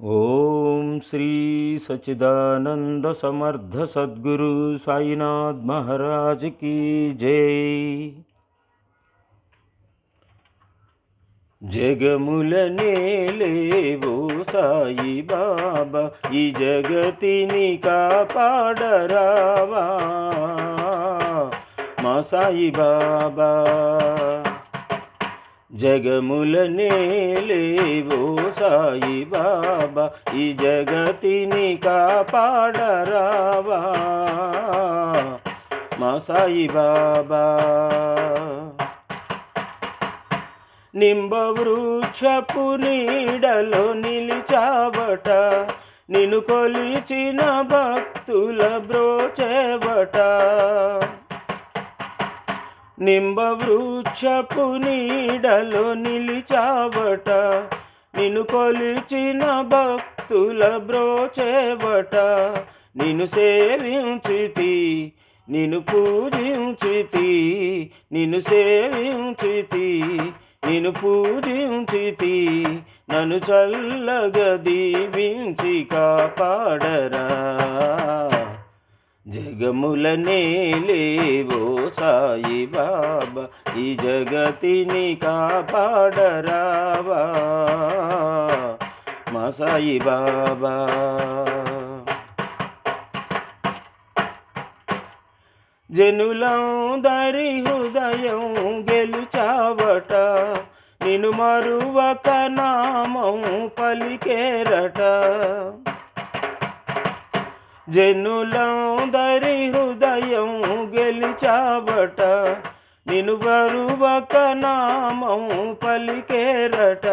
ఓం శ్రీ సచిదానంద సమర్థ సద్గురు సాయినాథ్ మహారాజ్ కీ జై. జగముల నేలేవో సాయి బాబా ఈ జగతిని కాపాడరావా మా సాయి బాబా. జగముల నేలేవో సాయి బాబా ఈ జగతిని కాపాడరావా? మా సాయి బాబా. నింబవృక్షపు నీడలో నిలిచావట నిన్ను కొలిచిన భక్తుల బ్రోచేవట. నింబవృక్షపు నీడలో నిలిచావట. నిన్ను కొలిచిన భక్తుల బ్రోచేవట. నిన్ను సేవించితి నిన్ను పూజించితి నిన్ను సేవించితి నిన్ను పూజించితి. నన్ను చల్లగా దీవించి కాపాడరా. జగముల నేలేవో సాయి బాబా ఈ జగతిని కాపాడరావా మా సాయి బాబా. జనులందరి హృదయం గెలుచావట నిన్ను మరువక నామం పలికేరట. జనులందరి హృదయం గెలిచావట. నిను బరువక నామం పలికేరట.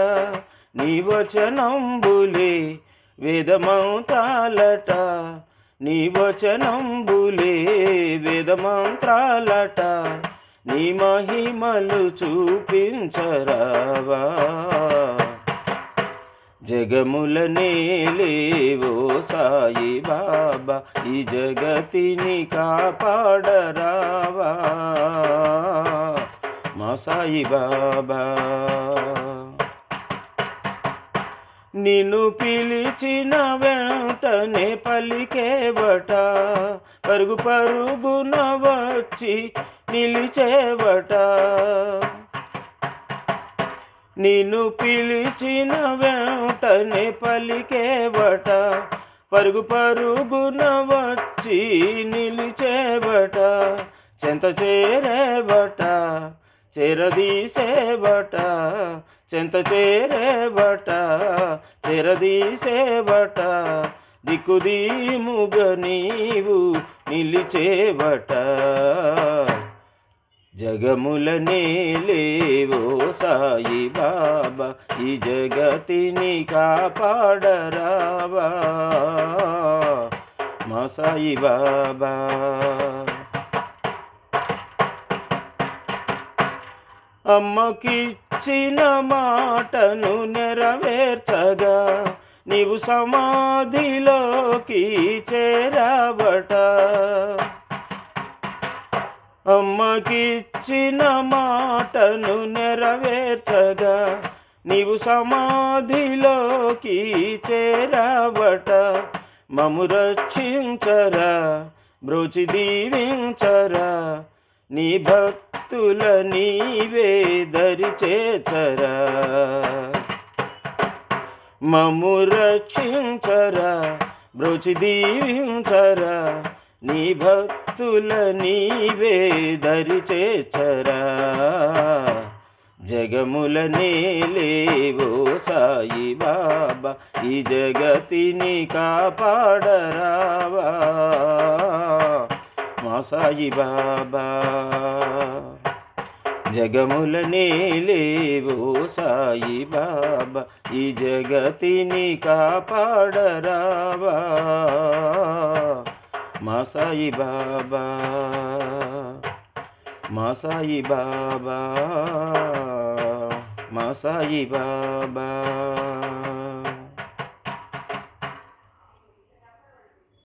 నీ వచనంబులే వేదమంతాలట నీ వచనంబులే వేదమంత్రాలట. నీ మహిమలు చూపించరావా. జగముల నేలేవో సాయి బాబా ఈ జగతిని కాపాడరావా? మా సాయి బాబా. నిన్ను పిలిచిన వెంటనే పలికేవట పరుగు పరుగున వచ్చి నిలిచేవట. నిన్ను పిలిచిన వెంటనే పలికేవట పరుగు పరుగున వచ్చి నిలిచేవట చెంత చేరేవట చెరదీసేవట చెంత చేరేవట చెరదీసేవట దిక్కుదీముగ నీవు నిలిచేవట. జగముల నీలేవు సాయి బాబా ఈ జగతిని కాపాడరావా? మా సాయి బాబా. అమ్మకిచ్చిన మాటను నెరవేర్చగా నీవు సమాధిలోకి చేరావట. అమ్మకిచ్చిన మాటను నెరవేర్చగా నీవు సమాధిలోకి చేరవట. మము రక్షించరా బ్రోచి దీవించరా నీ భక్తుల నీవే దరి చేచరా మము రక్షించరా బ్రోచి దీవించరా నీ భక్తుల నీవే దరి చేచరా జగముల నేలేవో సాయి బాబా ఈ జగతిని కాపాడరావా. మా సాయి బాబా జగముల నేలేవో సాయి బాబా ఈ జగతిని కాపాడరావా. మా సాయి బాబా మా సాయి బాబా మా సాయి బాబా.